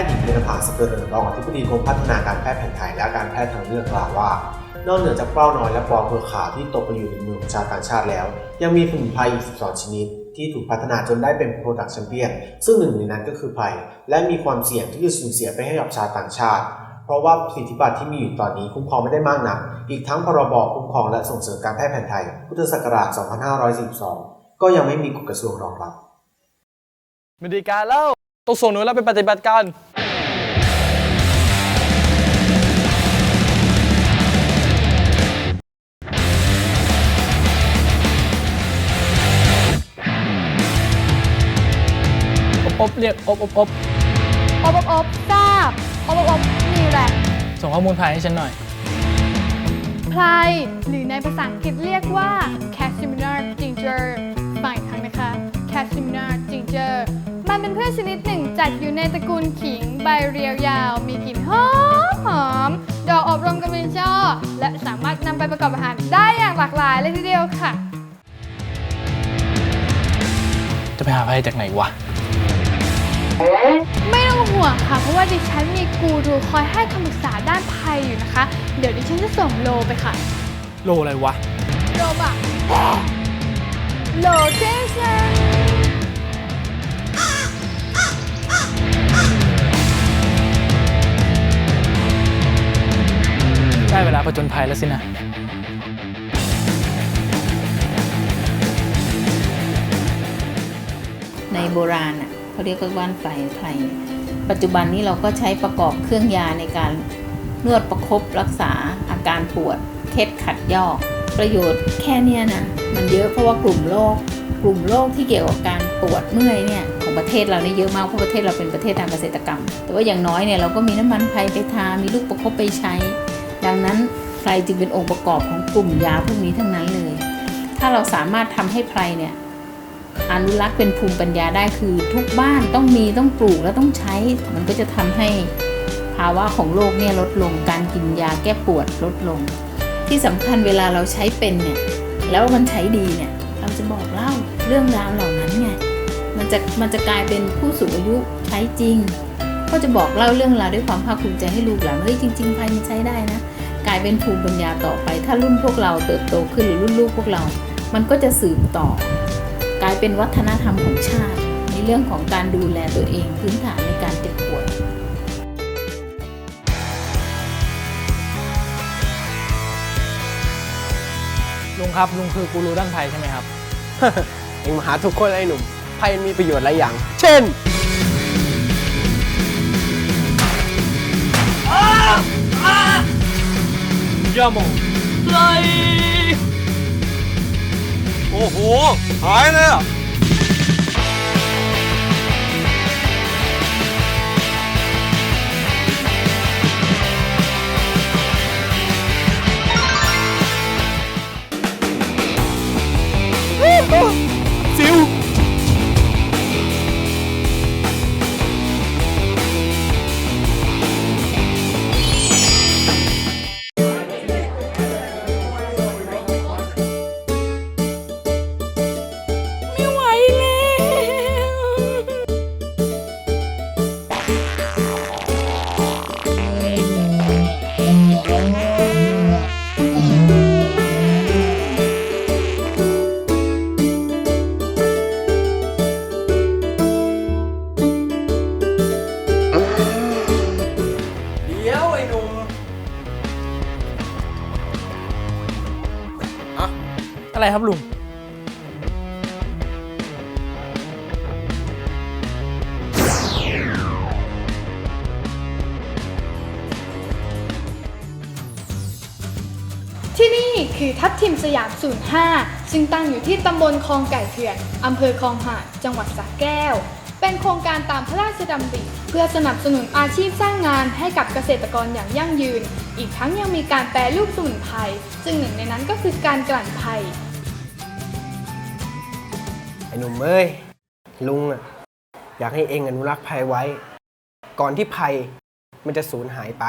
ทย์หญิงเบญภาสเกริญรองอธิบดีกรมพัฒนาการแพทย์แผนไทยและการแพทย์ทางเลือกกล่าวว่านอกเหนือจากเป้าน้อยและปลอเครือข่าที่ตกไปอยู่ในมือของชาวต่างชาติแล้ว ยังมีสมุนไพรอีก 12 ชนิด ที่ถูกพัฒนาจนได้เป็น Product Champion ซึ่งหนึ่งในนั้นก็คือไผ่และมีความเสี่ยงที่จะสูญเสียไปให้กับชาวต่างชาติ เพราะว่าสิทธิบัตรที่มีอยู่ตอนนี้คุ้มครองไม่ได้มากนัก อีกทั้งพรบคุ้มครองและส่งเสริมการแพทย์แผนไทย พุทธศักราช 2542 ก็ยังไม่มีกฎกระทรวงรองรับไม่ได้การแล้วต้องส่งหนูแล้วไปปฏิบัติการ อบอบเรียกอบอบอบอบอบอบทราบอบอบอบมีแหละ ส่งข้อมูลภายให้ฉันหน่อยไพรหรือในภาษาอังกฤษเรียกว่า Cashmere ginger ฟังอีกครั้งนะคะ Cashmere ginger มันเป็นพืชชนิดหนึ่งจัดอยู่ในตระกูลขิงใบเรียวยาว มีกลิ่นหอมหอม ดอกอบรมกันเป็นช่อ และสามารถนำไปประกอบอาหารได้อย่างหลากหลายเลยทีเดียวค่ะ จะไปหาภัยจากไหนวะ ไม่ต้องห่วงค่ะ เพราะว่าดิฉันมีกูรูคอยให้คำปรึกษาด้านภัยอยู่นะคะ เดี๋ยวดิฉันจะส่งโลไปค่ะ โลอะไรวะ โลบะโลเคชั่นได้เวลาผจญภัยแล้วสินะในโบราณอะ เขาเรียกว่าว่านไฟไพรปัจจุบันนี้เราก็ใช้ประกอบเครื่องยาในการนวดประคบรักษาอาการปวดเคล็ดขัดยอก ประโยชน์แค่เนี้ยนะมันเยอะเพราะว่ากลุ่มโรคกลุ่มโรคที่เกี่ยวกับการปวดเมื่อยเนี่ยของประเทศเราเนี่ยเยอะมากเพราะประเทศเราเป็นประเทศทางเกษตรกรรม แต่ว่าอย่างน้อยเนี่ยเราก็มีน้ำมันไพรไปทา มีลูกประคบไปใช้ ดังนั้นไพรจึงเป็นองค์ประกอบของกลุ่มยาพวกนี้ทั้งนั้นเลย ถ้าเราสามารถทำให้ไพรเนี่ย อนุรักษ์เป็นภูมิปัญญาได้คือทุกบ้านต้องมีต้องปลูกและต้องใช้ มันก็จะทำให้ภาวะของโลกเนี่ยลดลงการกินยาแก้ปวดลดลง ที่สำคัญเวลาเราใช้เป็นเนี่ยแล้วมันใช้ดีเนี่ยเราจะบอกเล่าเรื่องราวเหล่านั้นไงมันจะมันจะกลายเป็นผู้สูงอายุใช้จริง ก็จะบอกเล่าเรื่องราวด้วยความภาคภูมิใจให้ลูกหลานเฮ้ยจริงๆไพมันใช้ได้นะกลายเป็นภูมิปัญญาต่อไป ถ้ารุ่นพวกเราเติบโตขึ้นหรือรุ่นลูกพวกเรา มันก็จะสืบต่อ กลายเป็นวัฒนธรรมของชาติ ในเรื่องของการดูแลตัวเองพื้นฐานในการเจ็บป่วยลุงครับลุงคือกูรูด้านภัยใช่ไหมครับ เองมาหาทุกคนไอ้หนุ่มไพ่มันมีประโยชน์หลายอย่าง เช่นย่าโมไล โอ้โหหายเลยอะ อะไรครับลุง ที่นี่คือทัพทิมสยาม 05 ซึ่งตั้งอยู่ที่ตำบลคลองไก่เถื่อน อำเภอคลองหาดจังหวัดสระแก้ว เป็นโครงการตามพระราชดำริเพื่อสนับสนุนอาชีพสร้างงานให้กับเกษตรกรอย่างยั่งยืน อีกทั้งยังมีการแปรรูปสมุนไพรซึ่งหนึ่งในนั้นก็คือการกลั่นไพรไอ้หนุ่มเอ้ยลุงอะอยากให้เองอนุรักษ์ภัยไว้ ก่อนที่ภัยมันจะสูญหายไป